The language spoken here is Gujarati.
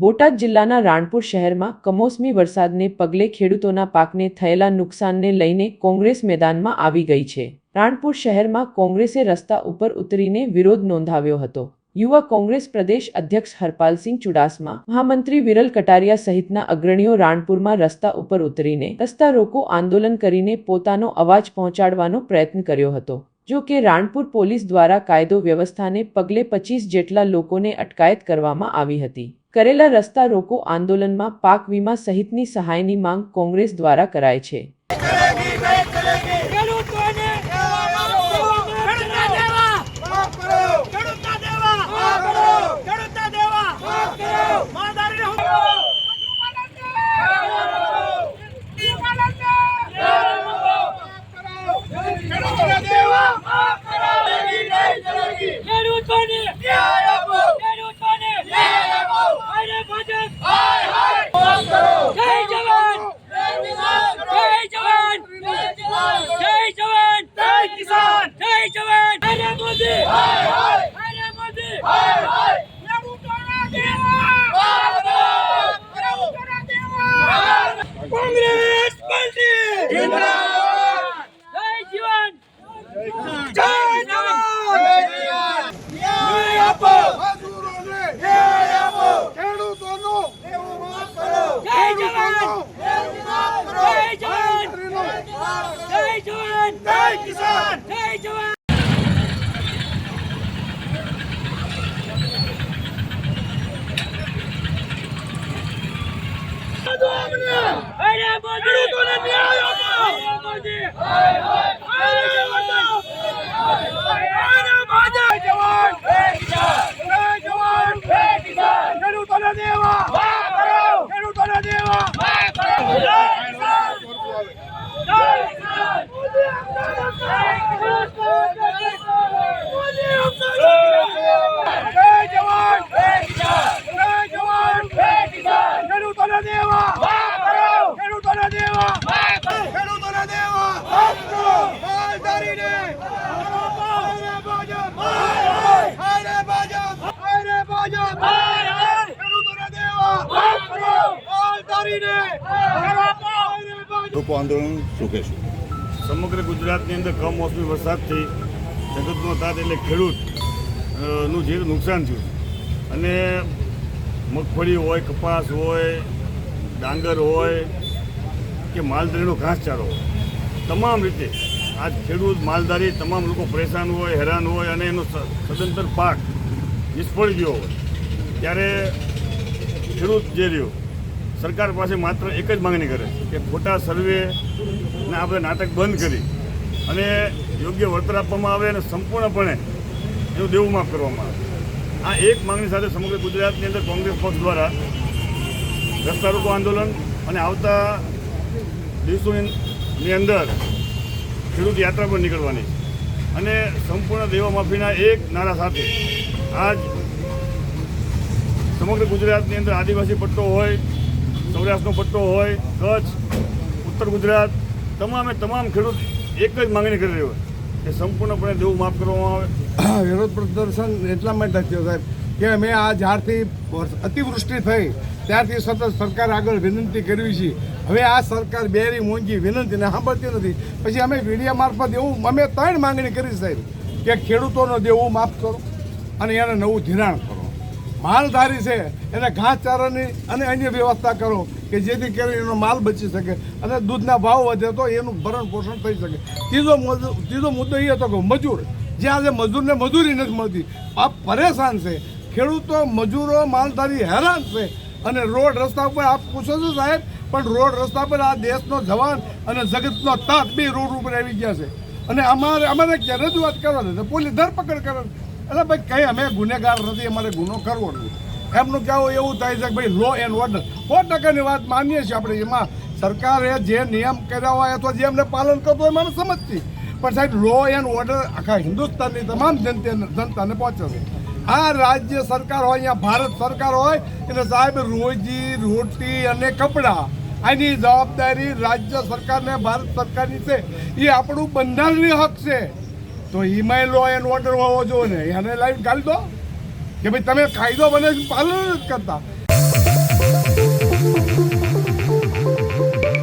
બોટાદ જિલ્લાના રાણપુર શહેરમાં કમોસમી વરસાદને પગલે ખેડૂતોના પાકને થયેલા નુકસાનને લઈને કોંગ્રેસ મેદાનમાં આવી ગઈ છે. રાણપુર શહેરમાં કોંગ્રેસે રસ્તા ઉપર ઉતરીને વિરોધ નોંધાવ્યો હતો. યુવા કોંગ્રેસ પ્રદેશ અધ્યક્ષ હરપાલસિંહ ચુડાસમા, મહામંત્રી વિરલ કટારિયા સહિતના અગ્રણીઓ રાણપુરમાં રસ્તા ઉપર ઉતરીને રસ્તા રોકો આંદોલન કરીને પોતાનો અવાજ પહોંચાડવાનો પ્રયત્ન કર્યો હતો. જો કે રાણપુર પોલીસ દ્વારા કાયદો વ્યવસ્થાને પગલે પચીસ જેટલા લોકોને અટકાયત કરવામાં આવી હતી. કરેલા રસ્તા રોકો આંદોલનમાં પાક વીમા સહિતની સહાયની માંગ કોંગ્રેસ દ્વારા કરાય છે ખેડૂતોને ખેડૂતના દેવા ખેડૂતના દેવા ખેડૂતના દેવા માદારીને ખેડૂતના દેવા ખેડૂતોને ખેડૂતોને અરે ભાજપ જય જવાન જય જવાન જય જવાન જય કિસાન જય જવાન અરે મોદી અરે મોદી ખેડૂતોના દેવા ખેડૂતોના દેવા કોંગ્રેસ પાર્ટી જિંદાબાદ જય જવાન જય જવાન ન્યાય આપો મજૂરોને ન્યાય આપો ખેડૂતોનો જય જવાન જય જવાન જય જવાન! જય કિસાન! જય જવાન! ખેડૂતોને ન્યાય આપો અરે મોદી હાય હાય અરે અરે ભાજપ જવાન જય જવાન જય કિસાન ખેડૂતોને દેવા ખેડૂતોને દેવા જય કિસાન જય કિસાન મોદી અપના જય કિસાન મોદી અપના જય જવાન જય કિસાન જય જવાન જય કિસાન ખેડૂતોને દેવા ખેડૂતોને દેવા ખેડૂતોને દેવા માલધારીને હારે ભાજપ હારે ભાજપ હારે ભાજપ ખેડૂતોને દેવા માલધારીને હારે ભાજપ લોકો આંદોલન રોકે છે. સમગ્ર ગુજરાતની અંદર કમોસમી વરસાદથી જગતનો તાત એટલે ખેડૂતનું જે નુકસાન થયું. અને મગફળી હોય કપાસ હોય ડાંગર હોય કે માલધારીનો ઘાસચારો હોય. તમામ રીતે આજ ખેડૂત માલધારી તમામ લોકો પરેશાન હોય હેરાન હોય અને એનો સદંતર પાક નિષ્ફળ ગયો હોય. ત્યારે ખેડૂત જે રહ્યો સરકાર પાસે માત્ર એક જ માંગણી કરે કે ખોટા સર્વે ને આપણે નાટક બંધ કરી અને યોગ્ય વળતર આપવામાં આવે અને સંપૂર્ણપણે એનું દેવું માફ કરવામાં આવે. આ એક માંગણી સાથે સમગ્ર ગુજરાતની અંદર કોંગ્રેસ પક્ષ દ્વારા રસ્તા રોકો આંદોલન અને આવતા દિવસોની અંદર ખેડૂત યાત્રા પર નીકળવાની અને સંપૂર્ણ દેવા માફીના એક નારા સાથે આજ સમગ્ર ગુજરાતની અંદર આદિવાસી પટ્ટો હોય સૌરાષ્ટ્રનો પટ્ટો હોય, કચ્છ, ઉત્તર ગુજરાત, તમામે તમામ ખેડૂત એક જ માંગણી કરી રહ્યો કે સંપૂર્ણપણે દેવું માફ કરવામાં આવે. વિરોધ પ્રદર્શન એટલા માટે થયો સાહેબ, કે અમે આ જ્યારથી અતિવૃષ્ટિ થઈ, ત્યારથી સતત સરકાર આગળ વિનંતી કરવી છે. હવે આ સરકાર બેરી મોંઘી વિનંતીને સાંભળતી નથી. પછી અમે મીડિયા મારફત એવું, અમે ત્રણ માંગણી કરી સાહેબ, કે ખેડૂતોનો દેવું માફ કરો અને એને નવું ધિરાણ કરો. માલધારી છે, એને ઘાસચારાની અને અન્ય વ્યવસ્થા કરો કે જેથી કરીને એનો માલ બચી શકે અને દૂધના ભાવ વધે તો એનું ભરણ પોષણ થઈ શકે. ત્રીજો ત્રીજો મુદ્દો એ હતો કે મજૂર. જ્યાં આજે મજૂરને મજૂરી નથી મળતી. આ પરેશાન છે. ખેડૂતો, મજૂરો, માલધારી હેરાન છે. અને રોડ રસ્તા પર આપ પૂછો છો સાહેબ, પણ રોડ રસ્તા પર આ દેશનો જવાન અને જગતનો તાત બે રોડ ઉપર આવી ગયા છે. અને અમારે અમારે રજૂઆત કરવાની પોલીસ ધરપકડ કરે એટલે ભાઈ કઈ અમે ગુનેગાર નથી, અમારે ગુનો કરવો નથી એમનું કહેવું, એવું થાય છે કે ભાઈ લો એન્ડ ઓર્ડર સો ટકાની વાત માનીએ છીએ આપણે. એમાં સરકારે જે નિયમ કર્યા હોય અથવા જે એમને પાલન કરતું હોય, મને સમજતી. પણ સાહેબ લો એન્ડ ઓર્ડર આખા હિન્દુસ્તાનની તમામ જનતાને જનતાને પહોંચે આ રાજ્ય સરકાર હોય, અહીંયા ભારત સરકાર હોય, એટલે સાહેબ, રોજી, રોટી અને કપડાં, આની જવાબદારી રાજ્ય સરકારને, ભારત સરકારની છે. એ આપણું બંધારણીય હક છે. તો ઇમાઇલ લો એન્ડ ઓર્ડર હોવો જોઈએ ને, એને લાઈન કાઢી દો. કે ભાઈ તમે કાયદો બને પાલન જ કરતા.